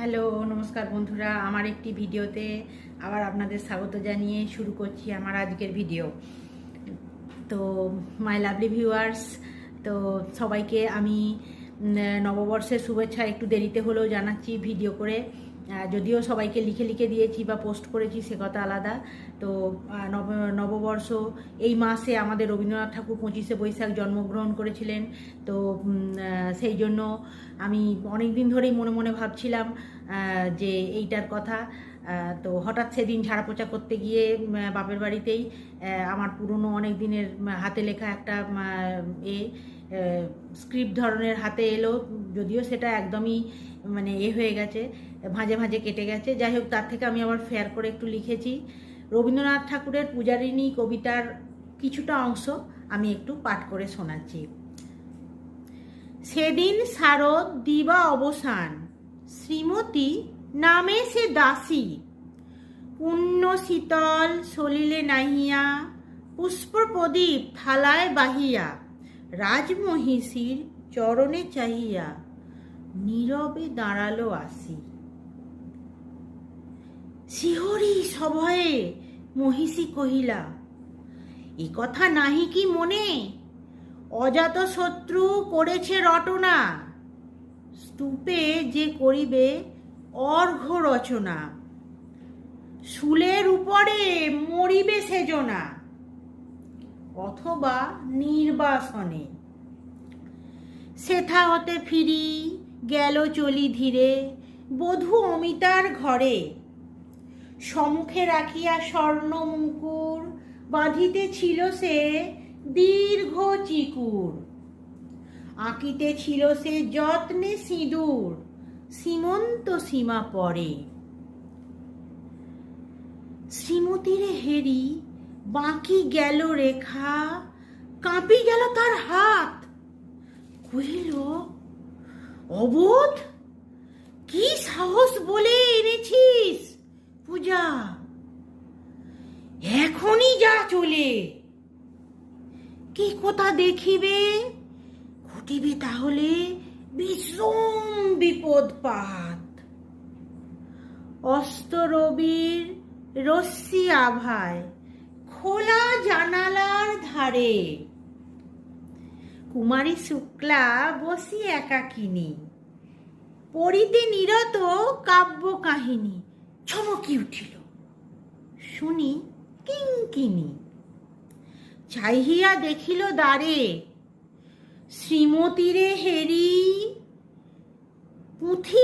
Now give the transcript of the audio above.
Hello, নমস্কার বন্ধুরা। আমার একটি ভিডিওতে আবার আপনাদের স্বাগত জানিয়ে শুরু করছি আমার আজকের ভিডিও। তো মাই লাভলি ভিউয়ার্স তো সবাইকে আমি নববর্ষের শুভেচ্ছা একটু দেরিতে হলেও জানাচ্ছি ভিডিও করে। যদিও সবাইকে লিখে লিখে দিয়েছি বা পোস্ট করেছি, সে কথা আলাদা। তো নব, নববর্ষ, এই মাসে আমাদের রবীন্দ্রনাথ ঠাকুর পঁচিশে বৈশাখ জন্মগ্রহণ করেছিলেন। তো সেই জন্য আমি অনেক দিন ধরেই মনে মনে ভাবছিলাম যে এইটার কথা। তো হঠাৎ সেদিন ঝাড়া পোছা করতে গিয়ে বাপের বাড়িতেই আমার পুরনো অনেক দিনের হাতে লেখা একটা এ স্ক্রিপ্ট ধরনের হাতে এলো, যদিও সেটা একদমই মানে এ হয়ে গেছে, ভাঁজে ভাঁজে কেটে গেছে। যাই হোক, তার থেকে আমি আবার ফেয়ার করে একটু লিখেছি। রবীন্দ্রনাথ ঠাকুরের পূজারিণী কবিতার কিছুটা অংশ আমি একটু পাঠ করে শোনাচ্ছি। সেদিন শারদ দিবা অবসান, শ্রীমতী নামে সে দাসী। পুণ্য শীতল সলিলে নাহিয়া পুষ্প প্রদীপ থালায় বাহিয়া, রাজমহিষীর চরণে চাহিয়া নীরবে দাঁড়াল আসি। শিহরি সভয়ে মহিষী কহিলা, এ কথা নাহি কি মনে? অজাত শত্রু করেছে রটনা। স্তূপে যে করিবে অর্ঘ রচনা। শুলের উপরে মরিবে সেজনা। অথবা নির্বাসনে। সেথা হতে ফিরি, গেল চলি ধীরে, বধূ অমিতার ঘরে। সম্মুখে রাখিয়া স্বর্ণ মুকুর, বাঁধিতে ছিল সে দীর্ঘ চিকুর। আঁকিতে ছিল সে যত্নে সিঁদুর। সীমন্ত সীমা পরে শ্রীমতীরে হেরি বাঁকি গেল রেখা, কাঁপি গেল তার হাত। কহিল, অবোধ, কি সাহস বলে এনেছিস পূজা? এখনই যা চলে। কি কোথা দেখিবে? ঘটিবে তাহলে ভীষণ বিপদপাত। অস্ত রবির রশ্মি আভায়, খোলা জানালার ধারে। কুমারী শুক্লা বসি একাকিনী। পড়িতে নিরত কাব্য কাহিনী চমকি উঠিল। শুনি কিঙ্কিনি। চাহিয়া দেখিল দ্বারে শ্রীমতীরে হেরি পুঁথি